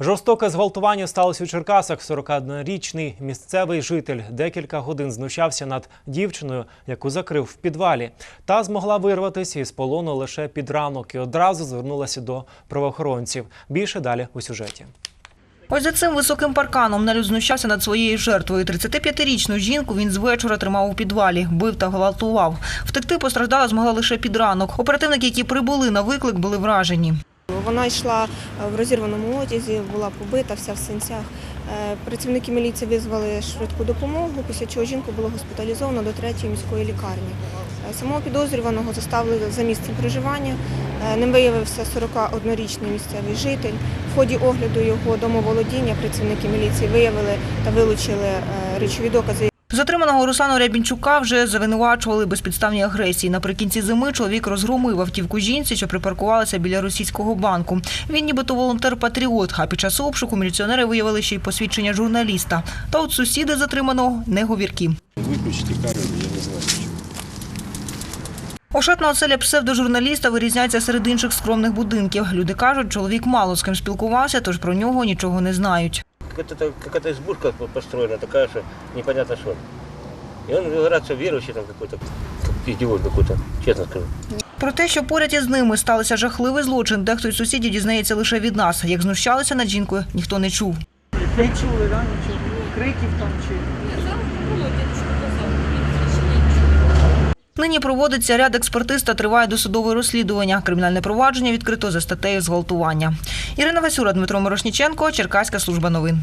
Жорстоке зґвалтування сталося у Черкасах. 41-річний місцевий житель декілька годин знущався над дівчиною, яку закрив в підвалі. Та змогла вирватися із полону лише під ранок і одразу звернулася до правоохоронців. Більше далі у сюжеті. Ось за цим високим парканом Нелюд знущався над своєю жертвою. 35-річну жінку він з вечора тримав у підвалі, бив та гвалтував. Втекти постраждала змогла лише під ранок. Оперативники, які прибули на виклик, були вражені. Вона йшла е, в розірваному одязі, була побита, вся в синцях. Е, Працівники міліції визвали швидку допомогу, після чого жінку було госпіталізовано до третьої міської лікарні. Е, Самого підозрюваного заставили за місцем проживання. Ним виявився 41-річний місцевий житель. В ході огляду його домоволодіння працівники міліції виявили та вилучили речові докази, Затриманого Руслана Рябінчука вже завинувачували безпідставній агресії. Наприкінці зими чоловік розгромив автівку жінці, що припаркувалася біля російського банку. Він нібито волонтер-патріот, а під час обшуку міліціонери виявили ще й посвідчення журналіста. Та от сусіди затриманого не говіркі. Виключити камеру, я не знаю. чому. Ошатна оселя псевдожурналіста вирізняється серед інших скромних будинків. Люди кажуть, чоловік мало з ким спілкувався, тож про нього нічого не знають. Какая-то, какая-то избушка построена такая, что непонятно что. И он, говорят, что верующий там какой-то, как идиот какой-то, честно скажу. Про те, що поряд із ними сталося жахливий злочин, дехто із сусідів дізнається лише від нас. Як знущалися над жінкою, ніхто не чув. Не чули, да, нічого? Криків там чи. Нині проводиться ряд експертиз та триває досудове розслідування. Кримінальне провадження відкрито за статтею зґвалтування. Ірина Васюра, Дмитро Мирошніченко, Черкаська служба новин.